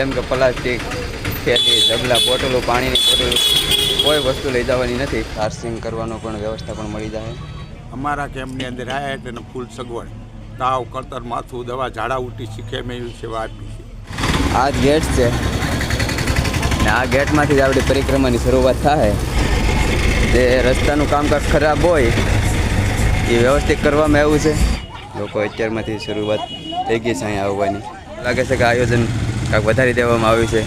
જેમ કે પ્લાસ્ટિક થેલી ડબલા બોટલો પાણીની બોટલો કોઈ વસ્તુ લઈ જવાની નથી. ચાર્જિંગ કરવાનો પણ વ્યવસ્થા પણ મળી જાય. અમારા કેમ્પની અંદર આવ્યા એટલે ફૂલ સગવડ. તાવ કળતર માથું દવા ઝાડા ઉઠી શીખે મેં એવી સેવા આપી છે. આ ગેટ છે. ને આ ગેટમાંથી જ આપણી પરિક્રમાની શરૂઆત થાય. જે રસ્તાનું કામકાજ ખરાબ હોય એ વ્યવસ્થિત કરવામાં આવ્યું છે. લોકો અત્યારમાંથી શરૂઆત થઈ ગઈ છે અહીંયા આવવાની. લાગે છે કે આયોજન કાંઈક વધારી દેવામાં આવ્યું છે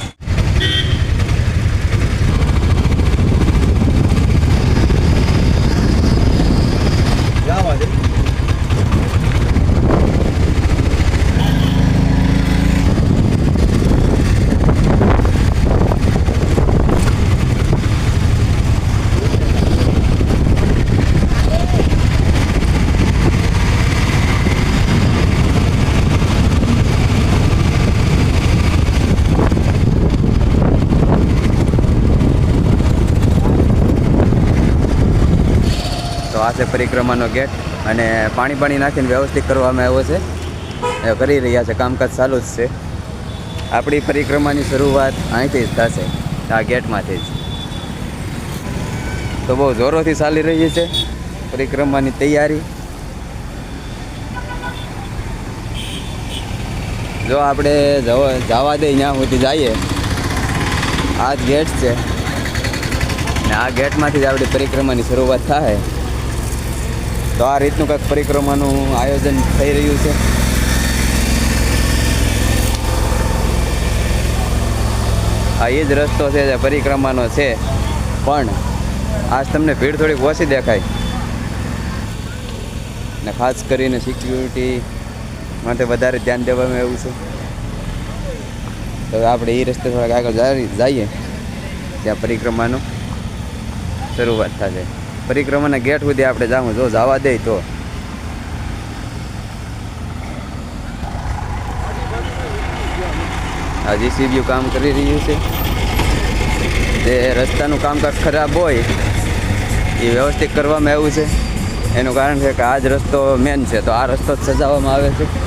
તો આ છે પરિક્રમાનો ગેટ અને પાણી પાણી નાખીને વ્યવસ્થિત કરવામાં આવ્યો છે. એ કરી રહ્યા છે, કામકાજ ચાલુ જ છે. આપણી પરિક્રમાની શરૂઆત અહીંથી જ થશે, આ ગેટમાંથી જ. તો બહુ જોરોથી ચાલી રહી છે પરિક્રમાની તૈયારી. જો આપણે જવા દઈએ ત્યાં સુધી જઈએ, આ જ ગેટ છે. ને આ ગેટમાંથી જ આપણી પરિક્રમાની શરૂઆત થાય. તો આ રીતનું કંઈક પરિક્રમાનું આયોજન થઈ રહ્યું છે. આ એ જ રસ્તો છે જે પરિક્રમાનો છે. પણ આજ તમને ભીડ થોડીક ઓછી દેખાય. ને ખાસ કરીને સિક્યુરિટી માટે વધારે ધ્યાન દેવામાં આવ્યું છે. તો આપણે એ રસ્તે થોડાક આગળ જઈએ. ત્યાં પરિક્રમાનું શરૂઆત થશે પરિક્રમાના ગેટ સુધી આપણે જાઉં. જો જવા દે તો. આ જીસીબીયુ કામ કરી રહ્યું છે. જે રસ્તાનું કામકાજ ખરાબ હોય, એ વ્યવસ્થિત કરવામાં આવ્યું છે. એનું કારણ છે કે આ જ રસ્તો મેન છે. તો આ રસ્તો જ સજાવવામાં આવે છે.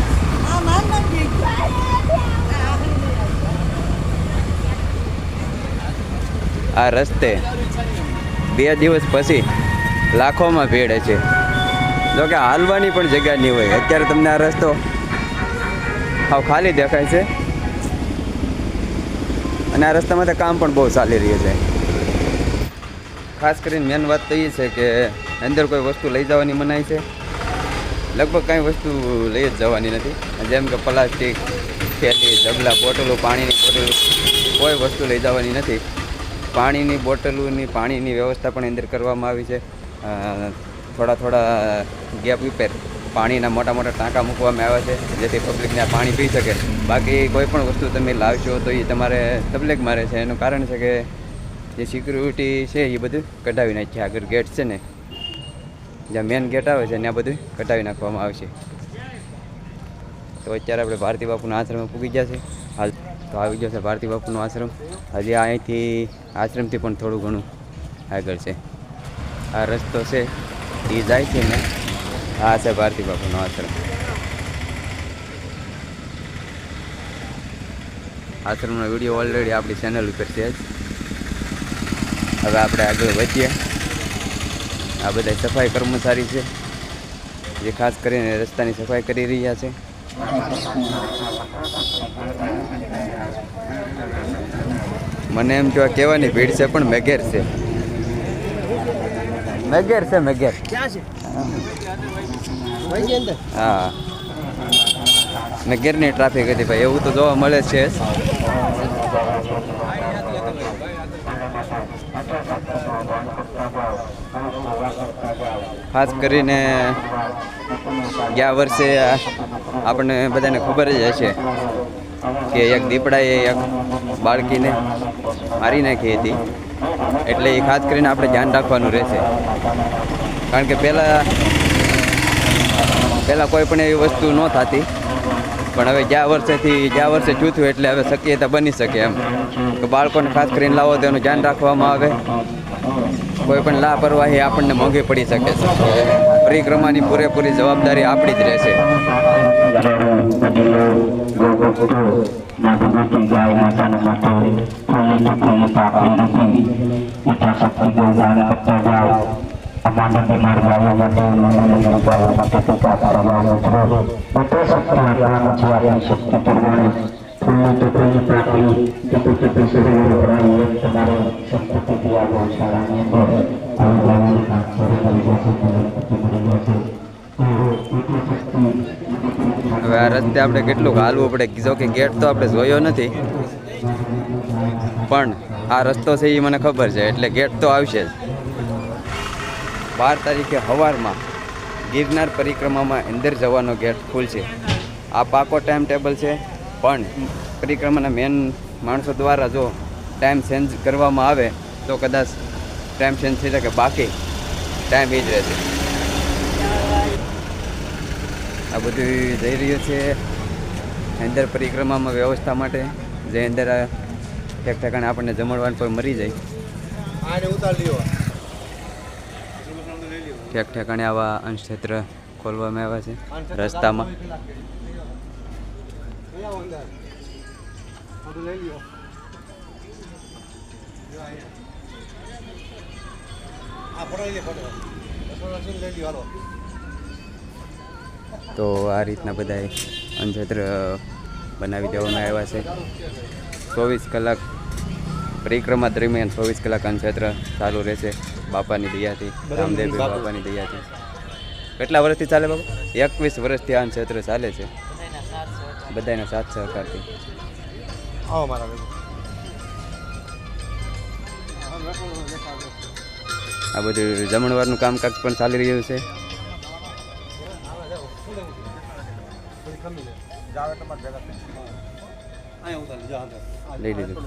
આ રસ્તે બે દિવસ પછી લાખોમાં ભીડ છે જો કે હાલવાની પણ જગ્યા નહીં હોય. અત્યારે તમને આ રસ્તો હાવ ખાલી દેખાય છે. અને આ રસ્તામાં તો કામ પણ બહુ ચાલી રહ્યું છે. ખાસ કરીને મેન વાત તો એ છે કે અંદર કોઈ વસ્તુ લઈ જવાની મનાય છે. લગભગ કાંઈ વસ્તુ લઈ જ જવાની નથી. જેમ કે પ્લાસ્ટિક, થેલી ઢગલા બોટલો, પાણીની બોટલો, કોઈ વસ્તુ લઈ જવાની નથી. પાણીની બોટલોની પાણીની વ્યવસ્થા પણ અંદર કરવામાં આવી છે. થોડા થોડા ગેપ ઉપર પાણીના મોટા મોટા ટાંકા મૂકવામાં આવ્યા છે, જેથી પબ્લિકને આ પાણી પી શકે. બાકી કોઈ પણ વસ્તુ તમે લાવશો તો એ તમારે તબલેક મારે છે. એનું કારણ છે કે જે સિક્યુરિટી છે એ બધું કઢાવી નાખી. આગળ ગેટ છે ને, જ્યાં મેન ગેટ આવે છે, ત્યાં બધું કઢાવી નાખવામાં આવશે. તો અત્યારે આપણે ભારતી બાપુના આશ્રમે પૂગી ગયા છે હાલ તો આવી ગયો છે ભારતી બાપુનો આશ્રમ. હજી અહીંથી આશ્રમથી પણ થોડું ઘણું આગળ છે. આ રસ્તો છે. એ જાય છે ને. આ છે ભારતી બાપુનો આશ્રમ આશ્રમનો વીડિયો ઓલરેડી આપણી ચેનલ ઉપર છે જ. હવે આપણે આગળ વધીએ. આ બધા સફાઈ કર્મચારી છે. જે ખાસ કરીને રસ્તાની સફાઈ કરી રહ્યા છે. મને એમ જો કહેવાની ભીડ છે, પણ મેઘેર છે. મેઘેર છે મેઘેર. હા. મેગેરની ટ્રાફિક હતી ભાઈ એવું તો જોવા મળે છે. ખાસ કરીને ગયા વર્ષે આપણને બધાને ખબર જ હશે. કે એક દીપડાએ એક બાળકીને મારી નાખી હતી. એટલે એ ખાસ કરીને આપણે ધ્યાન રાખવાનું રહેશે. કારણ કે પહેલાં પહેલાં કોઈ પણ એવી વસ્તુ ન થતી. પણ હવે જ્યાં વર્ષેથી, જ્યાં વર્ષે થયું એટલે હવે શક્યતા બની શકે એમ. કે બાળકોને ખાસ કરીને લાવો તો એનું ધ્યાન રાખવામાં આવે. કોઈ પણ લાપરવાહી આપણને મોંઘી પડી શકે છે. પરિક્રમાની પૂરેપૂરી જવાબદારી આપણી જ રહેશે. મારી બેટી ગાય માતાના માટે ફૂલની ટુકડીની પાકડી નથી ઈચ્છાશક્તિ ગૌ દાન કરતા જાઓ અમારા બીમાર ગાયો માટે નાના ગાયો માટે ટીકા કરવાનું છે બધે શક્તિ આપવાનું છે આપણી શક્તિ પ્રમાણે ફૂલની ટુકડીની પાકડી ટીપી ટીપી સુધી રસ્તે આપણે કેટલુંક હાલવું પડે. જો કે ગેટ તો આપણે જોયો નથી. પણ આ રસ્તો છે એ મને ખબર છે, એટલે ગેટ તો આવશે જ. બાર તારીખે સવારમાં ગિરનાર પરિક્રમામાં અંદર જવાનો ગેટ ખુલશે. આ પાકો ટાઈમ ટેબલ છે, પણ પરિક્રમાના મેન માણસો દ્વારા જો ટાઈમ ચેન્જ કરવામાં આવે, તો કદાચ ટાઈમ ચેન્જ થઈ શકે. બાકી ટાઈમ એ જ રહેશે. આ બધું જઈ રહ્યું છે અંદર પરિક્રમામાં વ્યવસ્થા માટે જે અંદર ઠેક ઠેકાણે આપણને જમણવાનું કોઈ મરી જાય. ઠેક ઠેકાણે આવા અંશક્ષેત્ર ખોલવામાં આવ્યા છે. રસ્તામાં. તો આ રીતના બધા અંજત્ર બનાવી દેવામાં આવ્યા છે. ચોવીસ કલાક પરિક્રમા દરમિયાન ચોવીસ કલાક અંજત્ર ચાલુ રહેશે બાપાની દયાથી રામદેવ બાપાની દયાથી. કેટલા વર્ષથી ચાલે બાપા? એકવીસ વર્ષથી આ અંજત્ર ચાલે છે. બધાના સાથ સહકારથી. આવો મારા આ બધું જમણવારનું કામકાજ પણ ચાલી રહ્યું છે. લઈ લીધું.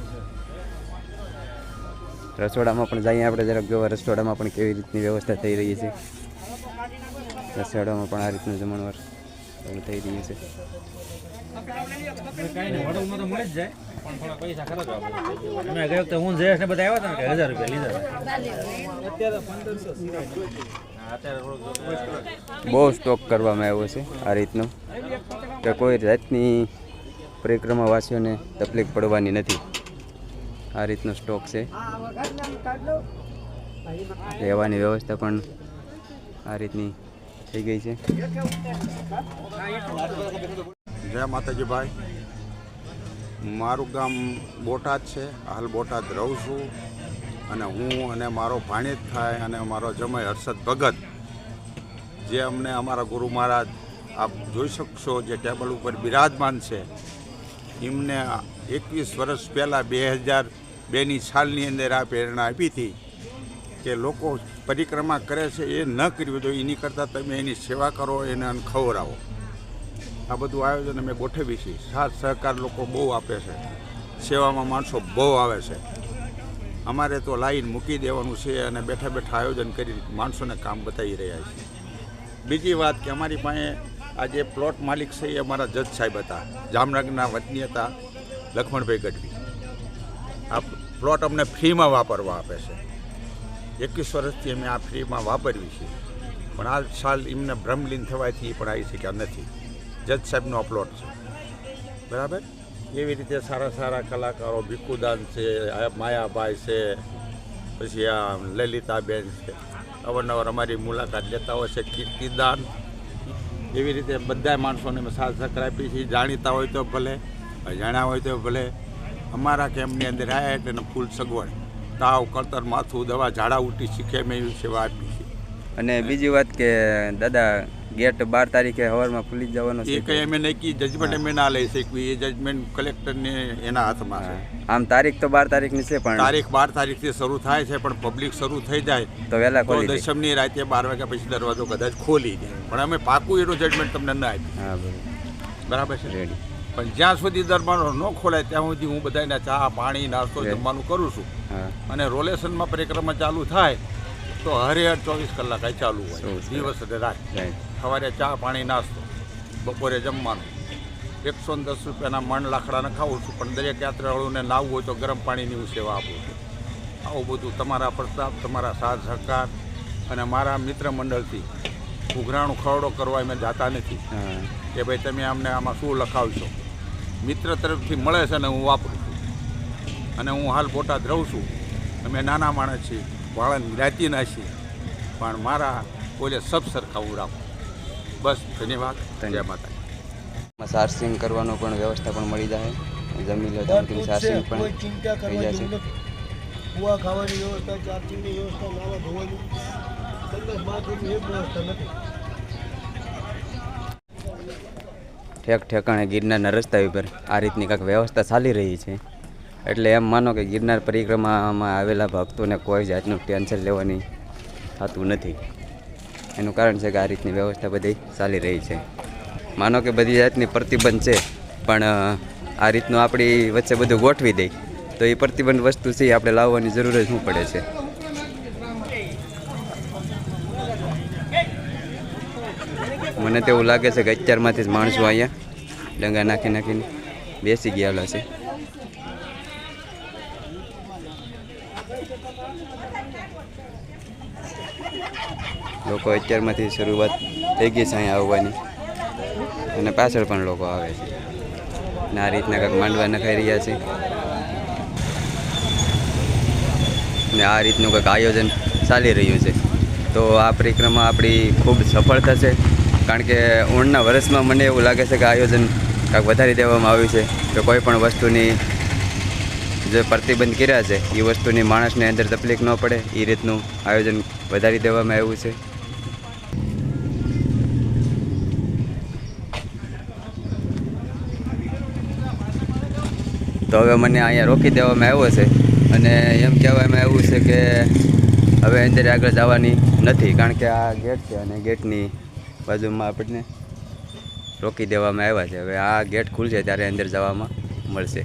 રસોડામાં પણ જઈએ આપણે જરાક જોવા. રસોડામાં પણ કેવી રીતની વ્યવસ્થા થઈ રહી છે? રસોડામાં પણ આ રીતનું જમણવાર થઈ રહ્યું છે. હું જયેશ ને બધા આવ્યા હતા હજાર રૂપિયા લીધા બહુ સ્ટોક કરવામાં આવ્યો છે આ રીતનો. કે કોઈ જાતની પરિક્રમાવાસીઓને તકલીફ પડવાની નથી. આ રીતનો સ્ટોક છે. રહેવાની વ્યવસ્થા પણ આ રીતની થઈ ગઈ છે. જય માતાજી ભાઈ મારું ગામ બોટાદ છે. હાલ બોટાદ રહું છું અને હું અને મારો ભાણિત થાય અને મારો જમાઈ હર્ષદ ભગત, જે અમને અમારા ગુરુ મહારાજ આપ જોઈ શકશો જે ટેબલ ઉપર બિરાજમાન છે. એમને એકવીસ વર્ષ પહેલાં બે હજાર બેની સાલની અંદર આ પ્રેરણા આપી હતી કે લોકો પરિક્રમા કરે છે, એ ન કરવી જોઈએ એની કરતાં તમે એની સેવા કરો, એને ખવડાવો. આ બધું આયોજન અમે ગોઠવી છીએ. સાથ સહકાર લોકો બહુ આપે છે. સેવામાં માણસો બહુ આવે છે. અમારે તો લાઈન મૂકી દેવાનું છે અને બેઠા બેઠા આયોજન કરી માણસોને કામ બતાવી રહ્યા છે બીજી વાત કે અમારી પાસે આ જે પ્લોટ માલિક છે એ અમારા જજ સાહેબ હતા, જામનગરના વતની હતા, લખમણભાઈ ગઢવી. આ પ્લોટ અમને ફ્રીમાં વાપરવા આપે છે. એકવીસ વર્ષથી અમે આ ફ્રીમાં વાપરવી છીએ. પણ આ સાલ એમને ભ્રમલીન થવાથી એ પણ આવી શક્યા નથી. જજ સાહેબનો આ પ્લોટ છે. બરાબર? એવી રીતે સારા સારા કલાકારો, ભીખુદાન છે માયાભાઈ છે, પછી આ લલિતાબેન છે. અવારનવાર અમારી મુલાકાત લેતા હોય છે. કીર્તિદાન એવી રીતે બધા માણસોને અમે સાથ સહકાર આપીએ છીએ. જાણીતા હોય તો ભલે, અજાણ્યા હોય તો ભલે. અમારા કેમ્પની અંદર આવ્યા એટલે એને ફૂલ સગવડ. તાવ, કળતર, માથું, દવા, ઝાડા ઉટી શીખે મેં એવી સેવા આપી છે. અને બીજી વાત કે દાદા ગેટ બાર તારીખે હવારમાં ખુલી જવાનો એ કંઈ અમે કી જજમેન્ટ અમે ના લઈ શકીએ. એ જજમેન્ટ કલેક્ટરને એના હાથમાં છે. આમ તારીખ તો બાર તારીખની છે પણ. તારીખ બાર તારીખથી શરૂ થાય છે પણ પબ્લિક શરૂ થઈ જાય તો વહેલા ખોલી દશમની રાતે બાર વાગ્યા પછી દરવાજો કદાચ ખોલી દે. પણ અમે પાકું એનું જજમેન્ટ તમને ના આપી હા બરાબર. છે? રેડી પણ જ્યાં સુધી દરબારો ન ખોલાય ત્યાં સુધી હું બધાને ચા પાણી નાસ્તો જમવાનું કરું છું. અને રોલેશનમાં પરિક્રમા ચાલુ થાય તો હરેહર ચોવીસ કલાક ચાલુ હોય. દિવસ રાત. સવારે ચા પાણી નાસ્તો બપોરે જમવાનું. એકસો ને દસ રૂપિયાના મણ લાકડાને ખાવું છું પણ દરેક યાત્રાળુને લાવવું હોય તો ગરમ પાણીની હું સેવા આપું છું. આવું બધું તમારા પ્રતાપ તમારા સાથ સહકાર અને મારા મિત્ર મંડળથી ઉઘરાણું ખરડો કરવા અમે જાતા નથી. કે ભાઈ તમે અમને આમાં શું લખાવશો? મિત્ર તરફથી મળે છે ને હું વાપરું છું. અને હું હાલ બોટાદ રહું છું. અમે નાના માણસ છીએ વાળાની જ્ઞાતિના છીએ. પણ મારા કોઈને સબ સરખા હું રાખું બસ ધન્યવાદ. જય માતા સારસિંગ કરવાનો પણ વ્યવસ્થા પણ મળી જાય. જમી લો ત્યાંથી સારસિંગ પણ ચિંતા થઈ કરવા જશે કુવા ખાવાની વ્યવસ્થા ચાર્જિંગની વ્યવસ્થા નાવા ધોવાની. સંદેશ બાથરૂમની એક વ્યવસ્થા નથી. ઠેક ઠેકાણે ગિરનારના રસ્તા ઉપર આ રીતની કાંઈક વ્યવસ્થા ચાલી રહી છે. એટલે એમ માનો કે ગિરનાર પરિક્રમામાં આવેલા ભક્તોને કોઈ જાતનું ટેન્શન લેવાની થતું નથી. એનું કારણ છે કે આ રીતની વ્યવસ્થા બધી ચાલી રહી છે. માનો કે બધી જાતની પ્રતિબંધ છે, પણ આ રીતનું આપણી વચ્ચે બધું ગોઠવી દઈ તો એ પ્રતિબંધ વસ્તુ છે એ આપણે લાવવાની જરૂર જ શું પડે છે. મને તો એવું લાગે છે કે અત્યારમાંથી જ માણસો અહીંયા ડંગા નાખી નાખીને બેસી ગયેલા છે. લોકો અત્યારમાંથી શરૂઆત થઈ ગઈ છે અહીંયા આવવાની. અને પાછળ પણ લોકો આવે છે. ને આ રીતના કાંઈક માંડવા નખાઈ રહ્યા છે. ને આ રીતનું કંઈક આયોજન ચાલી રહ્યું છે. તો આ પરિક્રમા આપણી ખૂબ સફળ થશે કારણ કે ઊણના વર્ષમાં મને એવું લાગે છે કે આયોજન કાંઈક વધારી દેવામાં આવ્યું છે. કે કોઈ પણ વસ્તુની જે પ્રતિબંધ કર્યા છે, એ વસ્તુની માણસને અંદર તકલીફ ન પડે. એ રીતનું આયોજન વધારી દેવામાં આવ્યું છે. તો હવે મને અહીંયા રોકી દેવામાં આવ્યો છે. અને એમ કહેવામાં આવ્યું છે કે હવે અંદર આગળ જવાની નથી, કારણ કે આ ગેટ છે અને ગેટની બાજુમાં આપણને રોકી દેવામાં આવ્યા છે. હવે આ ગેટ ખુલશે ત્યારે અંદર જવામાં મળશે.